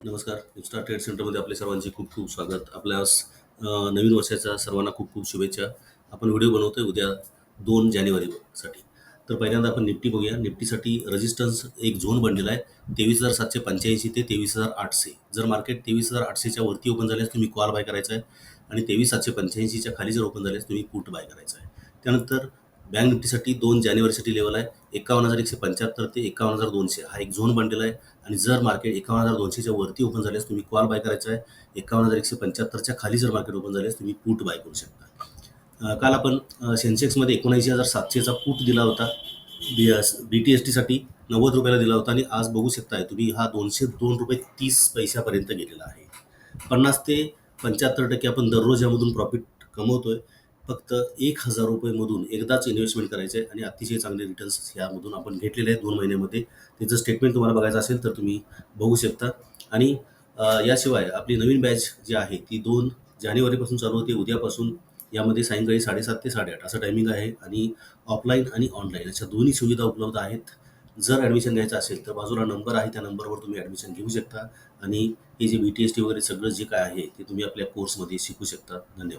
नमस्कार. Insta trade सेंटरमध्ये आपले सर्वांचे खूप खूप स्वागत. आपल्या नवीन वर्षाच्या सर्वांना खूप खूप शुभेच्छा. आपण व्हिडिओ बनवतोय उद्या दोन जानेवारीसाठी तर पहिल्यांदा आपण निफ्टी बघूया. निफ्टीसाठी रेजिस्टन्स एक झोन बनलेला आहे. तेवीस हजार सातशे पंच्याऐंशी ते तेवीस हजार आठशे. जर मार्केट तेवीस हजार आठशेच्या वरती ओपन झाल्यास तुम्ही कॉल बाय करायचा आहे. आणि तेवीस सातशे पंच्याऐंशीच्या खाली जर ओपन झाल्यास तुम्ही कूट बाय करायचा आहे. त्यानंतर बँक निफ्टीसाठी दोन जानेवारीसाठी लेवल आहे. एकावन्न हजार एकशे पंच्याहत्तर ते एकावन्न हजार दोनशे. हा एक झोन बनलेला आहे. आणि जर मार्केट एकावन्न हजार दोनशेच्या वरती ओपन झाल्यास तुम्ही कॉल बाय करायचा आहे. एकावन्न हजार एकशे पंच्याहत्तरच्या खाली जर मार्केट ओपन झाल्यास तुम्ही पूट बाय करू शकता. काल आपण सेन्सेक्समध्ये एकोणऐंशी हजार सातशेचा पूट दिला होता. B S B T S टीसाठी नव्वद रुपयाला दिला होता. आणि आज बघू शकताय तुम्ही हा दोनशे दोन रुपये तीस पैशापर्यंत गेलेला आहे. पन्नास ते पंच्याहत्तर टक्के आपण दररोज यामधून प्रॉफिट कमवतोय. फक्त एक हजार रुपयेमधून एकदाच इन्व्हेस्टमेंट करायचे आहे आणि अतिशय चांगले रिटर्न्स यामधून आपण घेतलेले आहेत दोन महिन्यामध्ये. त्याचं स्टेटमेंट तुम्हाला बघायचं असेल तर तुम्ही बघू शकता. आणि याशिवाय आपली नवीन बॅच जी आहे ती दोन जानेवारीपासून चालू होते. उद्यापासून यामध्ये सायंकाळी साडेसात ते साडेआठ असं टायमिंग आहे. आणि ऑफलाईन आणि ऑनलाईन अशा दोन्ही सुविधा उपलब्ध आहेत. जर ॲडमिशन घ्यायचं असेल तर बाजूला नंबर आहे त्या नंबरवर तुम्ही ॲडमिशन घेऊ शकता. आणि हे जे बी टी एस टी वगैरे सगळं जे काय आहे ते तुम्ही आपल्या कोर्समध्ये शिकू शकता. धन्यवाद.